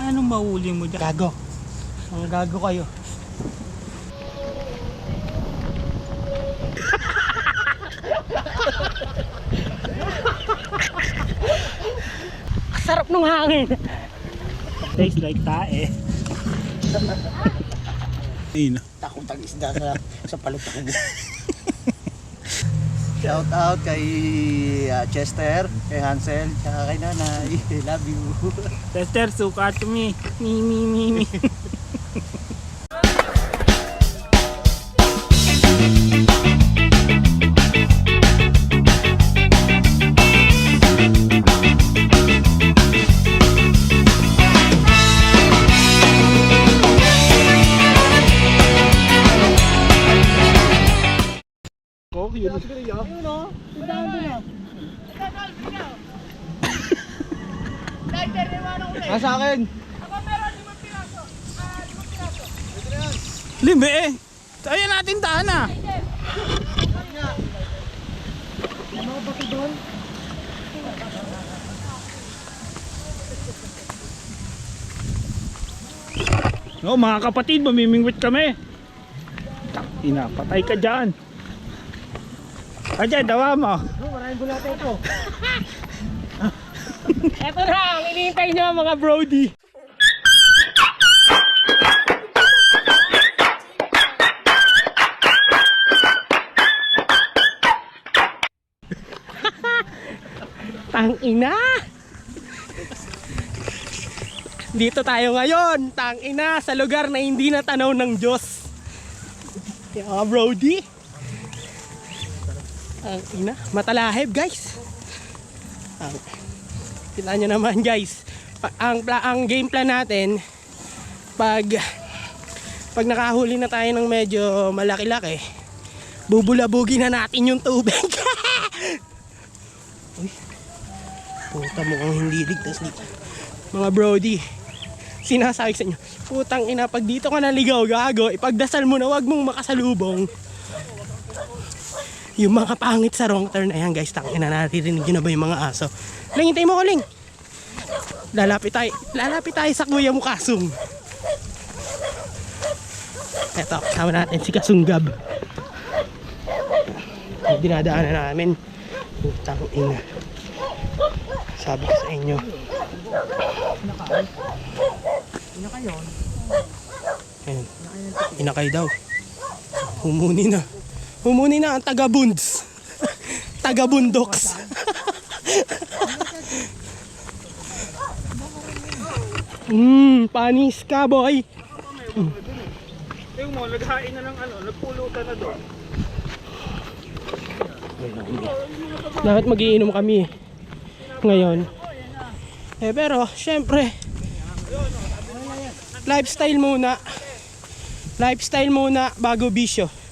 Anong mahuli mo dyan? Gago. Ang gago kayo. Sarap nung hangin. Tastes like tae. Ayun. Takong tag-isda sa, sa palutang mo. Shout out kay ah, Chester, kay Hansel, tsaka kay Nanay. I love you. Tester, suka to me. Mi, mi, mi, mi. Ko, yun. Ah, sa akin. Lime eh. Ayan natin taan ah. No, mga kapatid, mamimingwit kami. Ina, patay ka dyan. Ayan, dawa mo. Maraming bulate ito. Eto na, ang inihintay nyo mga brody. Tang ina! Dito tayo ngayon, tang ina, sa lugar na hindi natanaw ng Diyos. Mga brody. Ang ina, matalahib guys. Ang, kita nyo naman guys, pa- ang, ang game plan natin, pag pag nakahuli na tayo ng medyo malaki-laki, bubulabugin na natin yung tubig. Puta mukhang hindi ligtas dito. Mga brody, sinasabi sa inyo, putang ina, pag dito ka naligaw, gago, ipagdasal mo na wag mong makasalubong. Yung mga pangit sa wrong turn, ayan guys, tang ina, naririnig nyo na ba yung mga aso? Ling, hintay mo ko, Ling. Lalapit tayo, lalapit tayo sa kuya mo, Kasung. Eto, kasama natin si Kasunggab. Dinadaanan namin. Putang ina. Sabi ko sa inyo. Ayun. Inakay daw. Humuni na. Humuni na ang taga-bunds. Taga-bundoks. Mmm, panis ka boy. Yung mo, naghain na ng ano, nagpulutan na doon. Dapat magiinom kami ngayon. Eh pero, syempre, lifestyle muna. Lifestyle muna bago bisyo.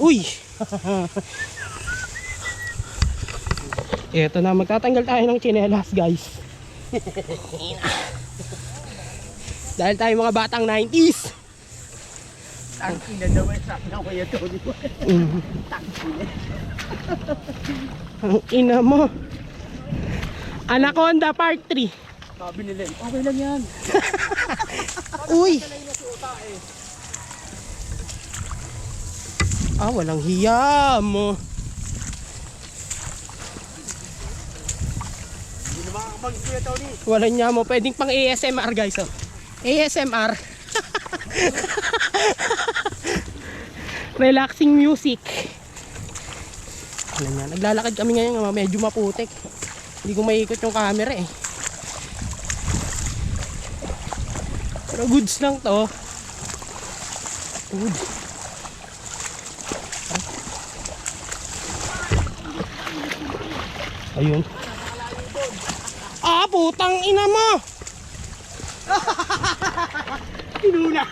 Uy! Ito na, magtatanggal tayo ng chinelas guys. Dahil tayo mga batang 90s. Tangkina naman sa akin ako yung Tony. Mm. Ang ina mo. Anaconda Part 3. Sabi nila, okay lang yan. Uy! Ah, walang hiya mo. Walang niya mo. Pwedeng pang ASMR guys. Oh. ASMR. Relaxing music. Ano na, naglalakad kami ngayon, medyo maputik. Hindi ko maikot yung camera eh. Pero goods lang to. Good. Ayun. Ah, putang ina mo! Tinuna.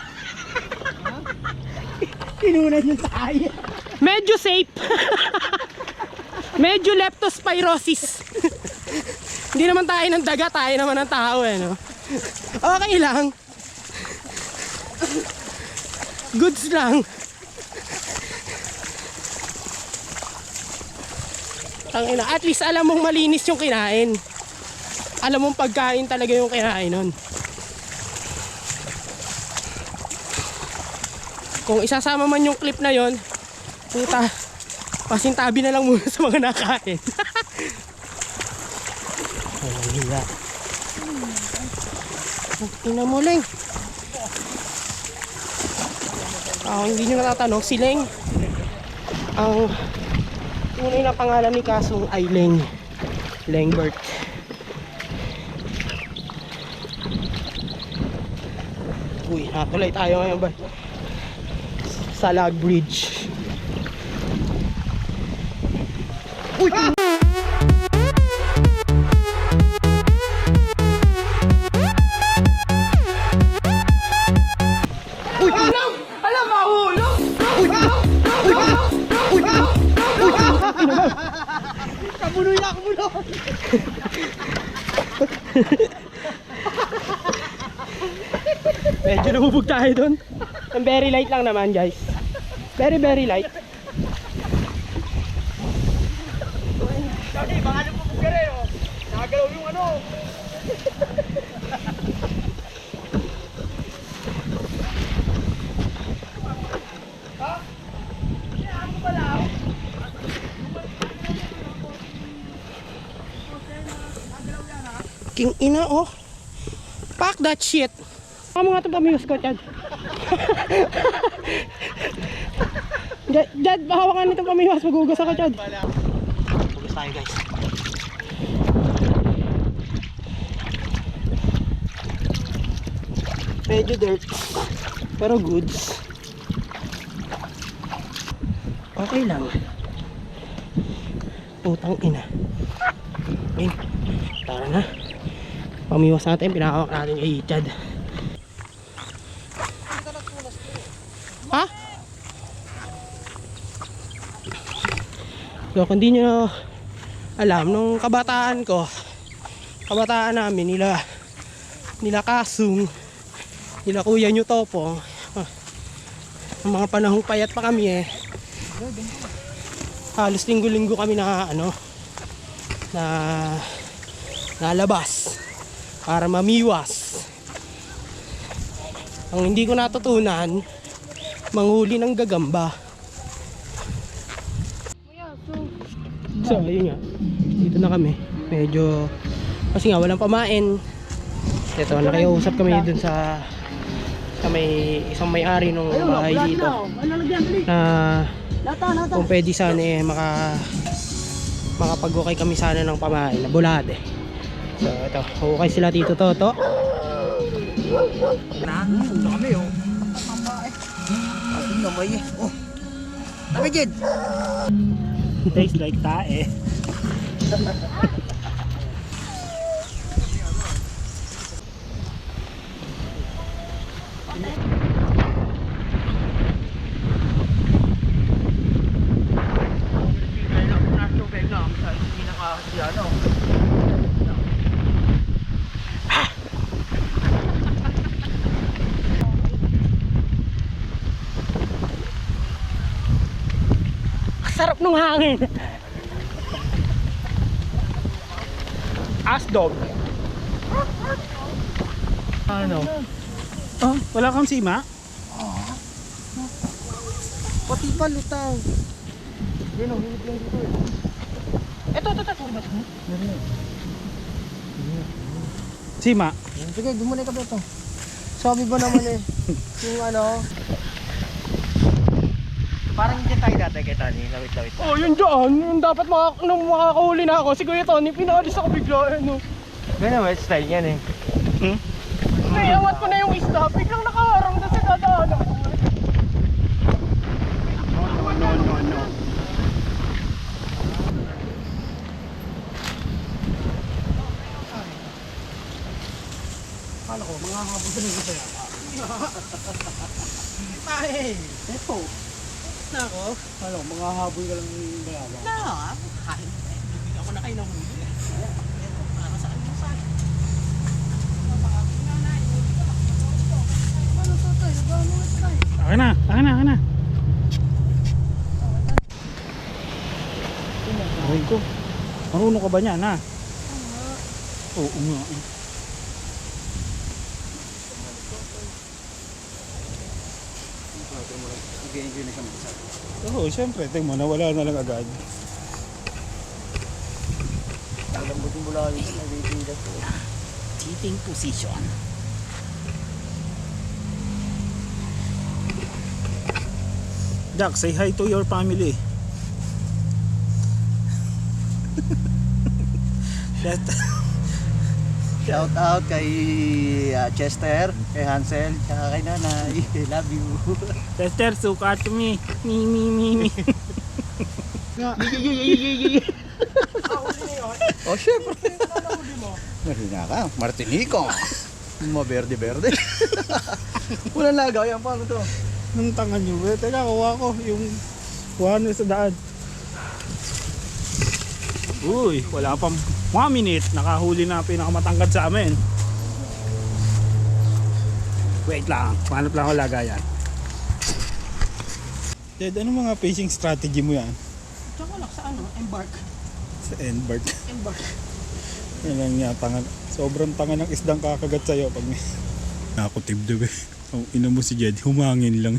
Tinuna yung tayo. Medyo safe. Medyo leptospirosis. Hindi naman tayo ng daga, tayo naman ng tao eh, no? Okay lang. Goods lang. Tangina, at least alam mong malinis yung kinain. Alam mong pagkain talaga yung kinain nun. Kung isasama man yung clip na yon, puta, pasintabi na lang muna sa mga nakain. Ay, hiya. Ina mo, Leng. Ah, hindi nyo natatanong, si Leng. Ang tunay na pangalan ni Kasong ay Leng. Lengbert. Uy, natulay tayo ngayon ba? Sa Bridge. Uy! Kabunoy na, kabunoy! Medyo namubog tayo doon. Ang very light lang naman guys. Very very light. Dati, baka namubog ka rin oh. Nakagalaw yung ano. King ina oh. Pack that shit. Mo nga itong pamiyos ko, Chad. Jad, bahawakan nitong pamiyos. Magugas ako, Chad. Magugas tayo, guys. Medyo dirt. Pero goods. Okay lang. Putang ina. Okay. Tara na. Pamiwas natin, pinakawak natin kay Chad. Ha? So kung di nyo alam, nung kabataan ko, kabataan namin, nila, nila Kasung, nila Kuya nyo Topong, ah, ang mga panahong payat pa kami eh, halos linggo-linggo kami na ano, na nalabas para mamiwas. Ang hindi ko natutunan, manghuli ng gagamba. So, ayun nga. Dito na kami. Medyo, kasi nga walang pamain. Ito, nakiusap kami dun sa sa may isang may-ari nung bahay dito na kung pwede sana eh maka makapag-ukay kami sana ng pamain na bulate. So ito, hukay sila dito Toto. Na, ito kami oh. Ang gamay eh. Oh. Sabi Jed. Tastes like tae. Nung hangin. Ass dog. Ano? Oh, wala kang sima? Pati pa lutang. Yan oh, hilip lang dito eh. Ito, ito, ito. Sima. Sige, dumunay ka ba ito? Sabi ba naman eh, yung ano, Parang hindi tayo dati kay Tani, lawit-lawit. Oh, yun dyan. Yung dapat maka, nung makakahuli na ako, si Kuya Tony, pinalis ako bigla. Eh, no. Ganun naman, style yan eh. Hmm? Naiangat ko na yung isda, biglang nakaharang na sa dadaanan ko. No, no, no, no. Kala ko, mga habol na nito yan. Ay, eto. Nako. Ano, mga habol ka lang yung bayawa. Na, kain. Bibig ako na kayo ng huli. Para sa ano sa akin. Akin na, akin na, akin na. Aray ko. Marunong ka ba niyan ha? Oo nga. eh. Nag-enjoy na siya mag-isa. Oo, syempre. Tingnan mo, nawala na lang agad. Lambutin mo lang yung nagiging ko. Cheating position. Jack, say hi to your family. That, Shout out kay ah, Chester, kay Hansel, tsaka kay Nanay. Love you. Chester, suka to me. Me, me, me, me. oh, syempre. Marina ka, Martinico. Maberde-berde. Walang lagaw yan. Paano to? Nung tanga nyo, eh. Teka, kuha ko yung kuha nyo sa daan. Uy, wala pang 1 minute. Nakahuli na ang pinakamatangkad sa amin. Wait lang. Hanap lang ako lagayan. Dad, ano mga fishing strategy mo yan? Tsaka lang sa ano, embark. Sa Enbart. Embark. Yan lang niya, tanga, sobrang tanga ng isdang kakagat sa'yo pag may... Nakakutib daw eh. Ang ina mo si Jed, humangin lang.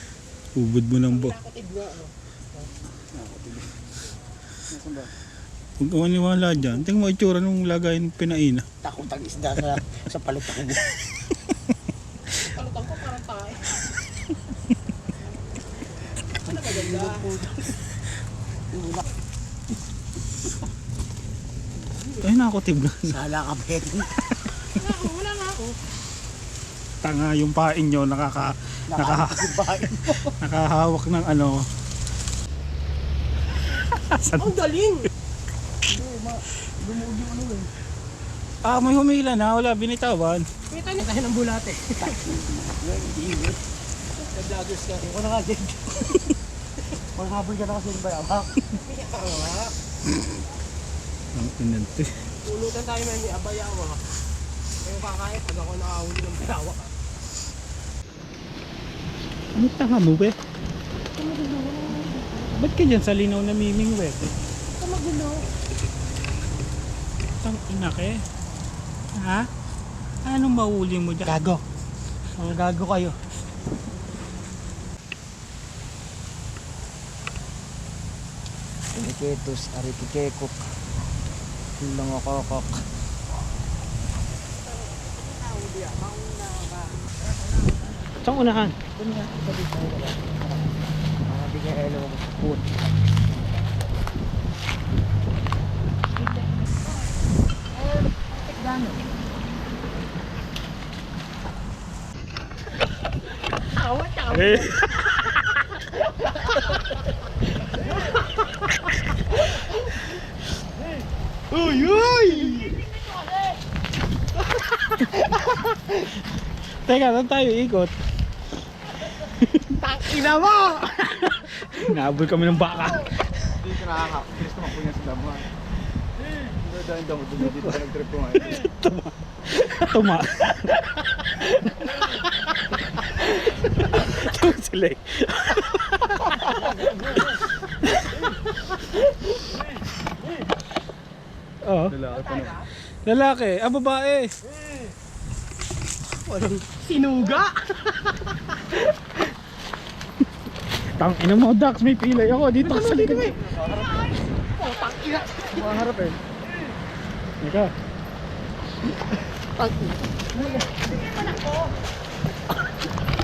Ubod mo ng bo. Nakatid nga ano. Nasaan ba? Huwag ka maniwala dyan. Tingnan mo itsura nung lagayin pinaina. Takot ang isda sa, sa palutang mo. Kalutang ko parang tayo. Ano kaganda? Ay, nakakutib na. Sala ka, Ben. Wala ako, wala nga ako. Tanga yung pain nyo, nakaka, naka, Nakakasibahin. nakahawak ng ano. Ang galing! Ah, may humila na. Wala, binitawan. Kita niyo tayo ng bulate. Vloggers ka. Ako na nga, Jed. Maghabol ka na kasi ng bayawak. Ang inante. Tulutan tayo man ni Abayawa. Kayo kakaya pag ako nakahuli ng Bayawa. Ano tanga mo, be? Ba't ka dyan sa linaw na miming wet? Ito magulo. Tang ina ka eh. Ha? Anong mahuli mo dyan? Gago. Mga gago kayo. Piniketos, arikikekok. Lang ako kok. Saan unahan? Mga bigay elo mo sa food. Eh. uy, uy! Teka, saan tayo ikot? Tangina mo! Nahabol kami ng baka. Hindi ko nakakap. Mo niya sa damuhan. Hindi dahil damo. Dito ka nag-trip ko nga. Tuma. Tuma sila eh. Oh, Lalaki pa na. lalaki. Ah, babae. Walang sinuga! Tang ina mo, Dax. May pilay ako. Dito ka sa likod. Oh, tangina! Maharap eh. Ika. Tang ina mo,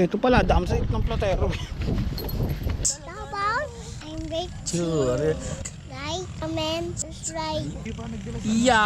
Ito pala, damsait ng platero. About I'm big Sure. like comment, subscribe. Yeah.